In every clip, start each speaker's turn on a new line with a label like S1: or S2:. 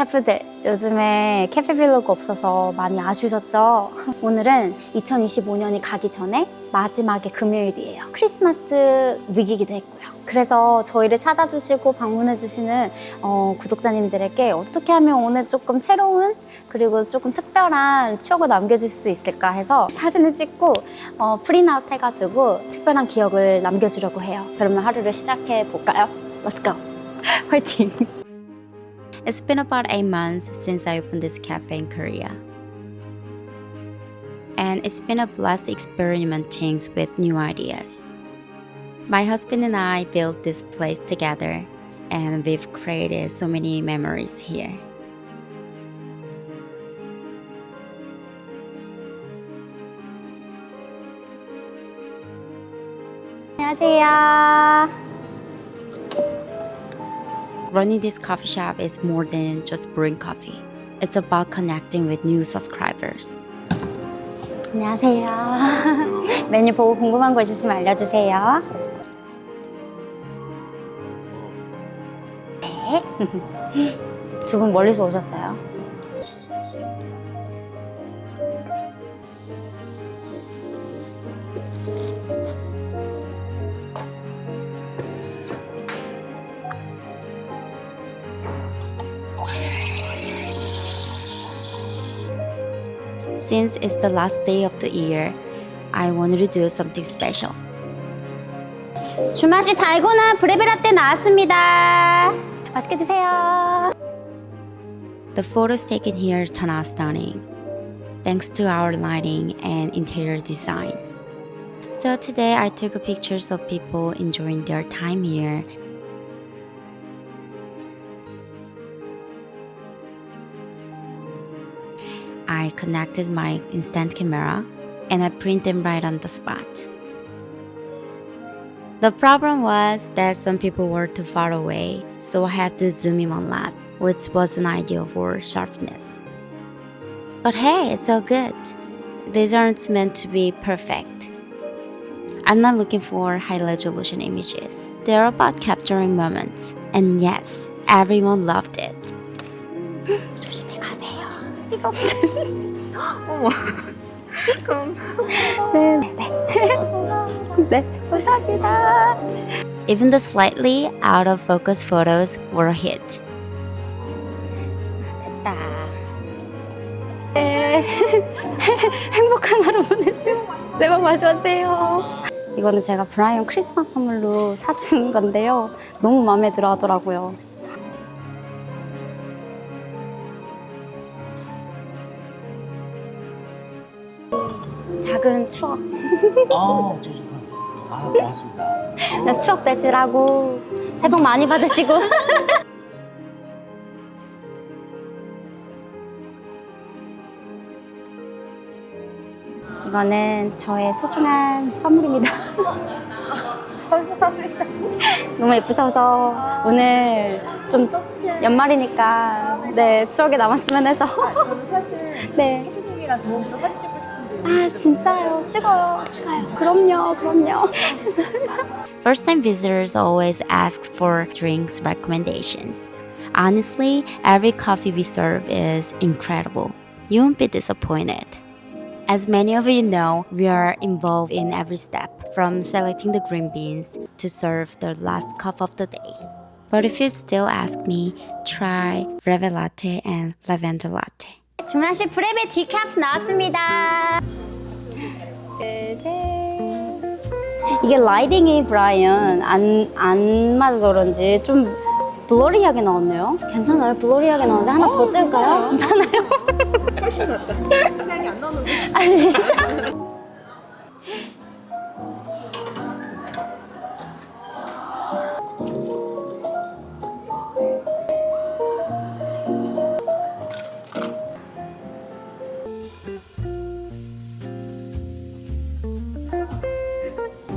S1: 캐프들 요즘에 캐페 빌로그 없어서 많이 아쉬우셨죠? 오늘은 2025년이 가기 전에 마지막의 금요일이에요. 크리스마스 위기기도 했고요. 그래서 저희를 찾아주시고 방문해주시는 어, 구독자님들에게 어떻게 하면 오늘 조금 새로운 그리고 조금 특별한 추억을 남겨줄 수 있을까 해서 사진을 찍고 어, 프린아웃 해가지고 특별한 기억을 남겨주려고 해요. 그러면 하루를 시작해 볼까요? Let's go! 화이팅! It's been about eight months since I opened this cafe in Korea. And it's been a blast experimenting with new ideas. My husband and I built this place together, and we've created so many memories here. 안녕하세요. Running this coffee shop is more than just brewing coffee. It's about connecting with new subscribers. 안녕하세요. 메뉴 보고 궁금한 거 있으시면 알려주세요. 네. 두 분 멀리서 오셨어요. Since it's the last day of the year, I wanted to do something special. 주맛이 달고나 브레베라떼 나왔습니다. 맛있게 드세요. The photos taken here turn out stunning, thanks to our lighting and interior design. So today I took pictures of people enjoying their time here. I connected my instant camera and I print them right on the spot. The problem was that some people were too far away, so I had to zoom in a lot, which wasn't ideal for sharpness. But hey, it's all good. These aren't meant to be perfect. I'm not looking for high resolution images. They're about capturing moments. And yes, everyone loved it. 조심히 가세요. 이거 네, 네. 네, 감사합니다. Even the slightly out of focus photos were a hit. 됐다. 네. 행복한 하루 보내세요. 많이 받으세요. 이거는 제가 브라이언 크리스마스 선물로 사준 건데요. 너무 마음에 들어 하더라고요. 작은 추억.
S2: 아, 저주가. 아, 고맙습니다.
S1: 그냥 추억 되시라고 새해 복 많이 받으시고 이거는 저의 소중한 선물입니다. 너무 예쁘셔서 오늘 좀 연말이니까 네 추억에 남았으면 해서
S3: 저는 사실
S1: 네.
S3: 캐티님이랑 저번부터 사진 찍고
S1: 아 진짜요 찍어요 찍어요 그럼요 그럼요 First time visitors always ask for drinks recommendations. Honestly, every coffee we serve is incredible. You won't be disappointed. As many of you know, we are involved in every step, from selecting the green beans to serve the last cup of the day. But if you still ask me, try Breve Latte and Lavender Latte. 주문하신 브레베 디카프 나왔습니다. 이게 라이딩이 브라이언 안, 안 맞아서 그런지 좀 블러리하게 나왔네요. 괜찮아요? 블러리하게 나왔는데 하나 더 찍을까요? 괜찮아요?
S3: 훨씬 낫다 생각이 안 나는데
S1: 아 진짜?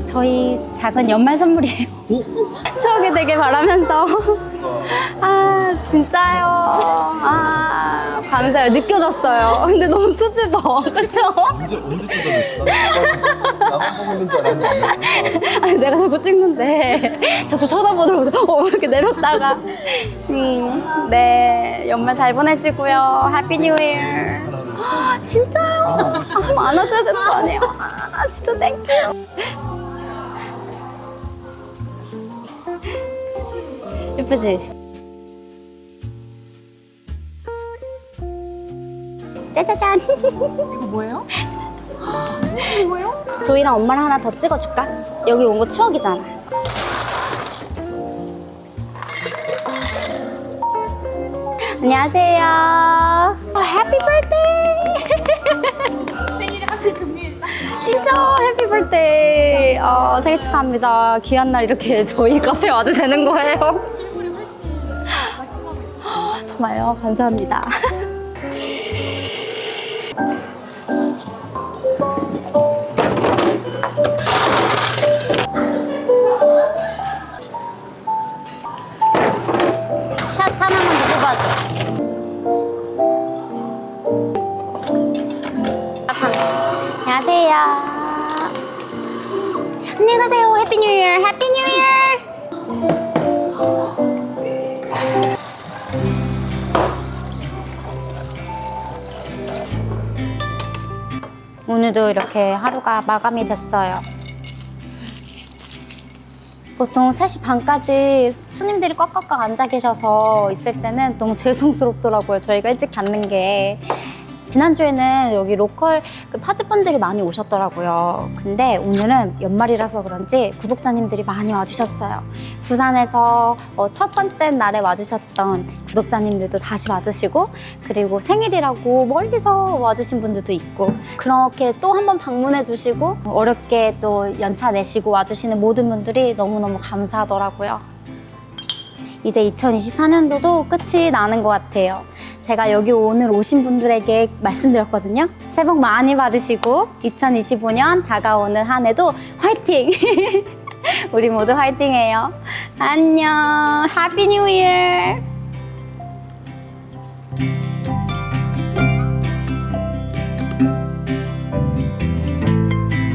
S1: 저희 작은 연말 선물이에요. 추억이 되길 바라면서. 아, 진짜요. 아, 감사해요. 느껴졌어요. 근데 너무 수줍어. 그쵸?
S2: 언제 언제 뜯어냈어? 나만 보고 있는 줄 알았는데.
S1: 아니, 내가 자꾸 찍는데 자꾸 쳐다보더라고요. 어, 이렇게 내렸다가. 음, 네. 연말 잘 보내시고요. 해피 뉴 이어. 진짜요? 아, 안아줘야 되는 거 아니에요? 아, 진짜 땡큐. 예쁘지? 짜자잔.
S3: 이거 뭐예요? 이거 뭐예요?
S1: 조이랑 엄마랑 하나 더 찍어줄까? 여기 온 거 추억이잖아. 안녕하세요. 해피 버스데이. 생일이 하필 금요일날. 진짜 해피 버스데이. 어, 생일 축하합니다. 귀한 날 이렇게 저희 카페 와도 되는 거예요? 정말요? 감사합니다. 안녕히 가세요. 해피 뉴 이어. 해피 뉴 이어. 오늘도 이렇게 하루가 마감이 됐어요. 보통 3시 반까지 손님들이 꽉꽉꽉 앉아 계셔서 있을 때는 너무 죄송스럽더라고요. 저희가 일찍 닫는 게. 지난주에는 여기 로컬 그 파주분들이 많이 오셨더라고요. 근데 오늘은 연말이라서 그런지 구독자님들이 많이 와주셨어요. 부산에서 어, 첫 번째 날에 와주셨던 구독자님들도 다시 와주시고 그리고 생일이라고 멀리서 와주신 분들도 있고 그렇게 또 한 번 방문해 주시고 어렵게 또 연차 내시고 와주시는 모든 분들이 너무너무 감사하더라고요. 이제 2024년도도 끝이 나는 것 같아요. 제가 여기 오늘 오신 분들에게 말씀드렸거든요. 새해 복 많이 받으시고 2025년 다가오는 한 해도 화이팅! 우리 모두 화이팅해요. 안녕. 해피 뉴 이어.